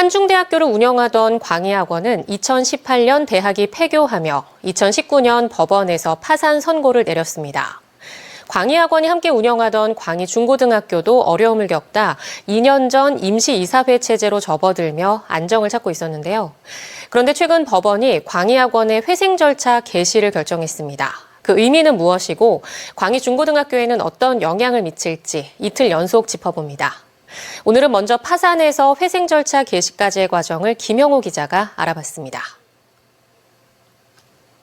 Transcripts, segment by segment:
한중대학교를 운영하던 광희학원은 2018년 대학이 폐교하며 2019년 법원에서 파산 선고를 내렸습니다. 광희학원이 함께 운영하던 광희중고등학교도 어려움을 겪다 2년 전 임시이사회 체제로 접어들며 안정을 찾고 있었는데요. 그런데 최근 법원이 광희학원의 회생 절차 개시를 결정했습니다. 그 의미는 무엇이고 광희중고등학교에는 어떤 영향을 미칠지 이틀 연속 짚어봅니다. 오늘은 먼저 파산에서 회생 절차 개시까지의 과정을 김영호 기자가 알아봤습니다.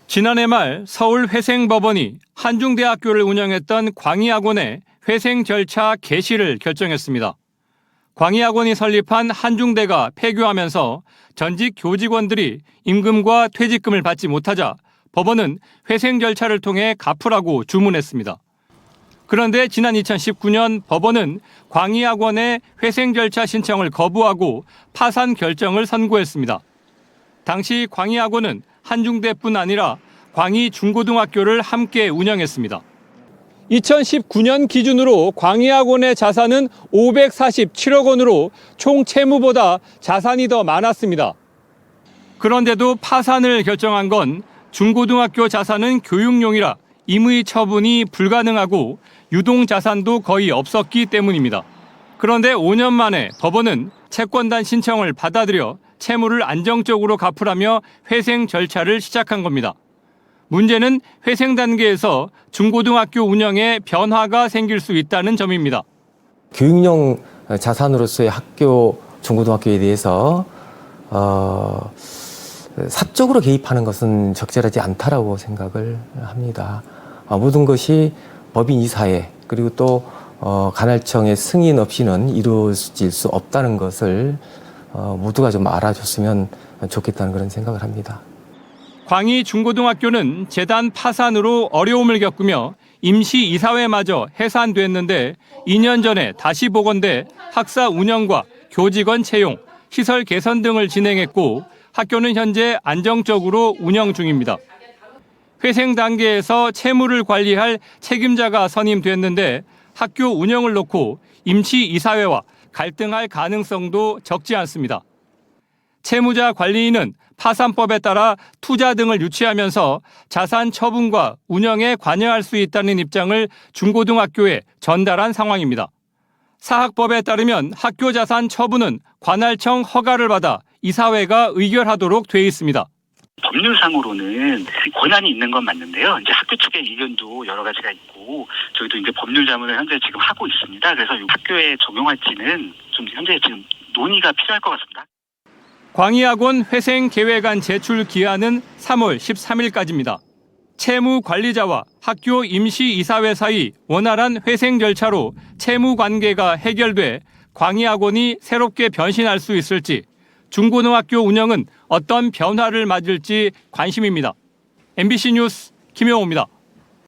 지난해 말 서울 회생법원이 한중대학교를 운영했던 광희학원의 회생 절차 개시를 결정했습니다. 광희학원이 설립한 한중대가 폐교하면서 전직 교직원들이 임금과 퇴직금을 받지 못하자 법원은 회생 절차를 통해 갚으라고 주문했습니다. 그런데 지난 2019년 법원은 광희학원의 회생 절차 신청을 거부하고 파산 결정을 선고했습니다. 당시 광희학원은 한중대뿐 아니라 광희 중고등학교를 함께 운영했습니다. 2019년 기준으로 광희학원의 자산은 547억 원으로 총 채무보다 자산이 더 많았습니다. 그런데도 파산을 결정한 건 중고등학교 자산은 교육용이라 임의 처분이 불가능하고 유동 자산도 거의 없었기 때문입니다. 그런데 5년 만에 법원은 채권단 신청을 받아들여 채무를 안정적으로 갚으라며 회생 절차를 시작한 겁니다. 문제는 회생 단계에서 중고등학교 운영에 변화가 생길 수 있다는 점입니다. 교육용 자산으로서의 학교 중고등학교에 대해서 어, 사적으로 개입하는 것은 적절하지 않다라고 생각을 합니다. 어, 모든 것이 법인 이사회 그리고 또 어, 간할청의 승인 없이는 이루어질 수 없다는 것을 어, 모두가 좀 알아줬으면 좋겠다는 그런 생각을 합니다. 광희 중고등학교는 재단 파산으로 어려움을 겪으며 임시 이사회마저 해산됐는데 2년 전에 다시 복원돼 학사 운영과 교직원 채용, 시설 개선 등을 진행했고 학교는 현재 안정적으로 운영 중입니다. 회생 단계에서 채무를 관리할 책임자가 선임됐는데 학교 운영을 놓고 임시 이사회와 갈등할 가능성도 적지 않습니다. 채무자 관리인은 파산법에 따라 투자 등을 유치하면서 자산 처분과 운영에 관여할 수 있다는 입장을 중고등학교에 전달한 상황입니다. 사학법에 따르면 학교 자산 처분은 관할청 허가를 받아 이사회가 의결하도록 돼 있습니다. 법률상으로는 권한이 있는 건 맞는데요. 이제 학교 측의 의견도 여러 가지가 있고 저희도 이제 법률 자문을 현재 지금 하고 있습니다. 그래서 이 학교에 적용할지는 좀 현재 지금 논의가 필요할 것 같습니다. 광희학원 회생 계획안 제출 기한은 3월 13일까지입니다. 채무 관리자와 학교 임시 이사회 사이 원활한 회생 절차로 채무 관계가 해결돼 광희학원이 새롭게 변신할 수 있을지 중고등학교 운영은 어떤 변화를 맞을지 관심입니다. MBC 뉴스 김영호입니다.